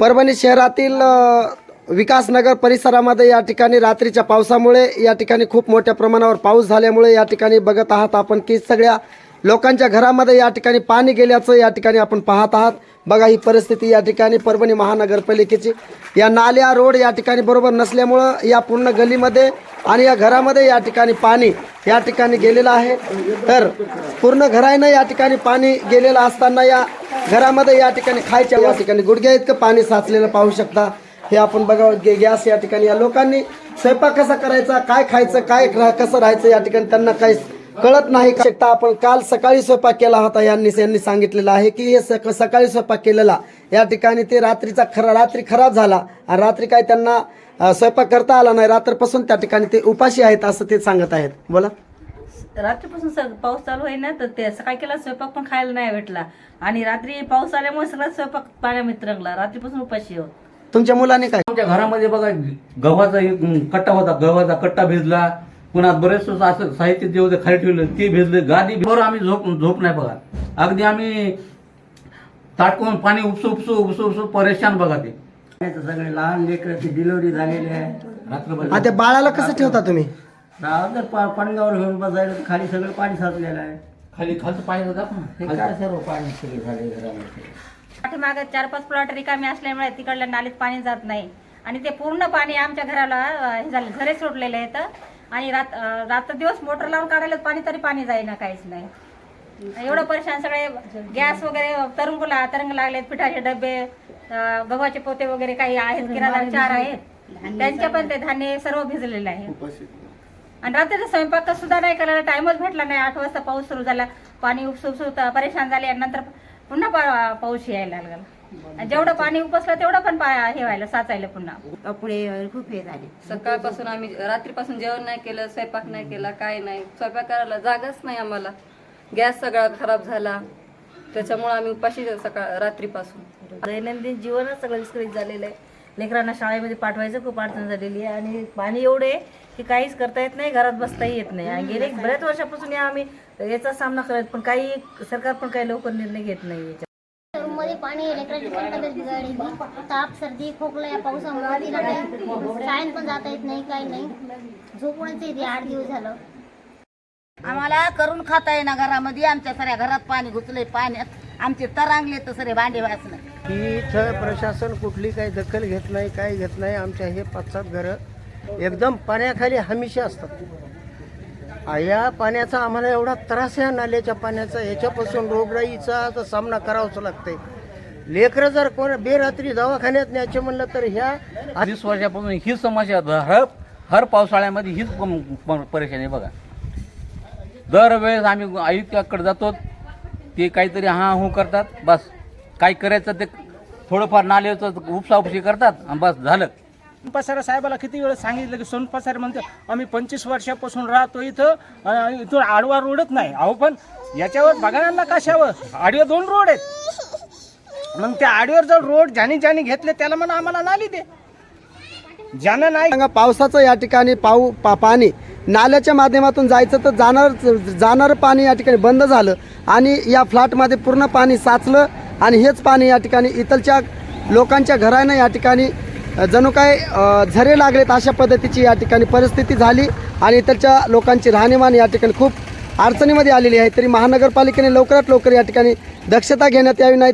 परभणी शहरातील विकासनगर परिसरामध्ये या ठिकाणी रात्रीच्या पावसामुळे या ठिकाणी खूप मोठ्या प्रमाणावर पाऊस झाल्यामुळे या ठिकाणी बघत आहात आपण की सगळ्या लोकांच्या घरामध्ये या ठिकाणी पाणी गेल्याचं या ठिकाणी आपण पाहत आहात. बघा ही परिस्थिती या ठिकाणी परभणी महानगरपालिकेची या नाल्या रोड या ठिकाणी बरोबर नसल्यामुळं या पूर्ण गलीमध्ये आणि या घरामध्ये या ठिकाणी पाणी या ठिकाणी गेलेलं आहे. तर पूर्ण घरानं या ठिकाणी पाणी गेलेलं असताना या घरामध्ये या ठिकाणी खायच्या या ठिकाणी गुडघ्या इतकं पाणी साचलेलं पाहू शकता. हे आपण बघा गे- गॅस या ठिकाणी या लोकांनी स्वयंपाक कसा करायचा काय खायचं काय कसं राहायचं या ठिकाणी त्यांना काही कळत नाही शकता आपण काल सकाळी स्वयंपाक केला होता यांनी यांनी सांगितलेलं आहे की हे सक- सकाळी स्वयंपाक केलेला. या ठिकाणी ते रात्रीचा खरा रात्री खराब झाला. आणि रात्री काय त्यांना स्वयंपाक करता आला नाही. रात्रपासून त्या ठिकाणी ते उपाशी आहेत असं ते सांगत आहेत. बोला. रात्रीपासून सग पाऊस चालू आहे ना तर ते सकाळी केला स्वयंपाक पण खायला नाही भेटला. आणि रात्री पाऊस आल्यामुळे सगळा स्वयंपाक पाण्यामध्ये रंगला रात्रीपासून उपाशी आहोत. तुमच्या मुलाने काय? आमच्या घरामध्ये बघा गव्हाचा एक कट्टा होता. गव्हाचा कट्टा भिजला. पुन्हा बरेच असं साहित्य जे होते खाली ठेवलं ते भिजले. गादी बरोबर आम्ही झोप झोप नाही बघा. अगदी आम्ही ताटकून पाणी उपसू उपसू उपसू उपसू परेशान बघा ते. सगळे लहान लेकराची डिलिव्हरी झालेली आहे. रात्रभर आता बाळाला कसं ठेवता तुम्ही? राव जर पा- पडंगावर घेऊन बसायला तर खाली सगळं पाणी साचलेलं आहे. खाली खालचं पाणी हे काय सर्व पाणी सगळे झाले घरामध्ये? पाठीमागे चार पाच प्लॉट रिकामे असल्यामुळे तिकडल्या नालीत पाणी जात नाही. आणि ते पूर्ण पाणी आमच्या घराला अं, हे झालं घरे सोडलेले आहेत. आणि रात अं, रात्र दिवस मोटर लावून काढायला पाणी तरी पाणी जाईना काहीच नाही. एवढं परेशान सगळे गॅस वगैरे तरंगला तरंग लागलेत पिठाचे डबे गव्हाचे पोते वगैरे काही आहेत किराणा चार आहेत. त्यांचे पण ते धान्य सर्व भिजलेले आहे. आणि रात्रीचा स्वयंपाक सुद्धा नाही करायला टाइमच भेटला नाही. आठ वाजता पाऊस सुरू झाला पाणी उपसू उपसू त- परेशान झाले आणि नंतर पुन्हा पाऊस यायला लागला. आणि जेवढं पाणी उपसलं तेवढं पण हे व्हायला साचायला पुन्हा. कपडे खूप हे झाले. सकाळपासून आम्ही रात्रीपासून जेवण नाही केलं स्वयंपाक नाही केला काय नाही. स्वयंपाक करायला जागाच नाही आम्हाला. गॅस सगळा खराब झाला. त्याच्यामुळे आम्ही उपाशी सकाळ रात्रीपासून. दैनंदिन जीवनच सगळं विस्कळीत झालेलं आहे. लेकरांना शाळेमध्ये पाठवायचं खूप अडचण झालेली आहे आणि पाणी एवढे की काहीच करता येत नाही घरात बसताही येत नाही. आणि गेले बऱ्याच वर्षापासून या आम्ही याचा सामना करत पण काही सरकार पण काही लवकर निर्णय घेत नाही याच्या रूममध्ये पाणी लेकराची पण तब्येत बिघडली ताप सर्दी खोकला या पावसामुळे तिला काही शाळेत पण जाता येत नाही काही नाही. झोपूनच येते आठ दिवस झालं. आम्हाला करून खाता येईना घरामध्ये. आमच्या सऱ्या घरात पाणी घुसलंय पाण्यात. आमचे तरांगले तर सरे भांडे वाचणं की इथं प्रशासन कुठली काही दखल घेत नाही काही घेत नाही. आमच्या हे पाच सात घरं एकदम पाण्याखाली हमेशा असतात. या पाण्याचा आम्हाला एवढा त्रास आहे या नाल्याच्या पाण्याचा. याच्यापासून रोगराईचा तर सामना करावाच लागतंय. लेकरं जर कोण बेरात्री दवाखान्यात न्यायचे म्हणलं तर ह्या वीस वर्षापासून ही समस्या. हर हर पावसाळ्यामध्ये हीच परेशानी आहे बघा. दरवेळेस आम्ही आयुक्ताकडे जातो ते काहीतरी हा हू करतात बस. काय करायचं ते थोडंफार नाल्याचं उपसा उपशी करतात आणि बस झालं. पसारे साहेबाला किती वेळ सांगितलं की सोन पसारे म्हणते आम्ही पंचवीस वर्षापासून राहतो इथं इथून आडवा रोडच नाही. अहो पण याच्यावर बघा ना कशावर? आडवे दोन रोड आहेत. मग त्या आडव्यावर जर रोड ज्याने ज्याने घेतले त्याला म्हणा आम्हाला नाली दे. ज्यानं नाही सांगा पावसाचं या ठिकाणी पाऊ पा पाणी नाल्याच्या माध्यमातून जायचं तर जाणार जाणारं पाणी या ठिकाणी बंद झालं आणि या फ्लॅटमध्ये पूर्ण पाणी साचलं आणि हेच पाणी या ठिकाणी इथलच्या लोकांच्या घरानं या ठिकाणी जणू काय झरे लागलेत अशा पद्धतीची या ठिकाणी परिस्थिती झाली आणि इथलच्या लोकांची राहणीमान या ठिकाणी खूप अडचणीमध्ये आलेली आहे. तरी महानगरपालिकेने लवकरात लवकर या ठिकाणी दक्षता घेण्यात यावी नाही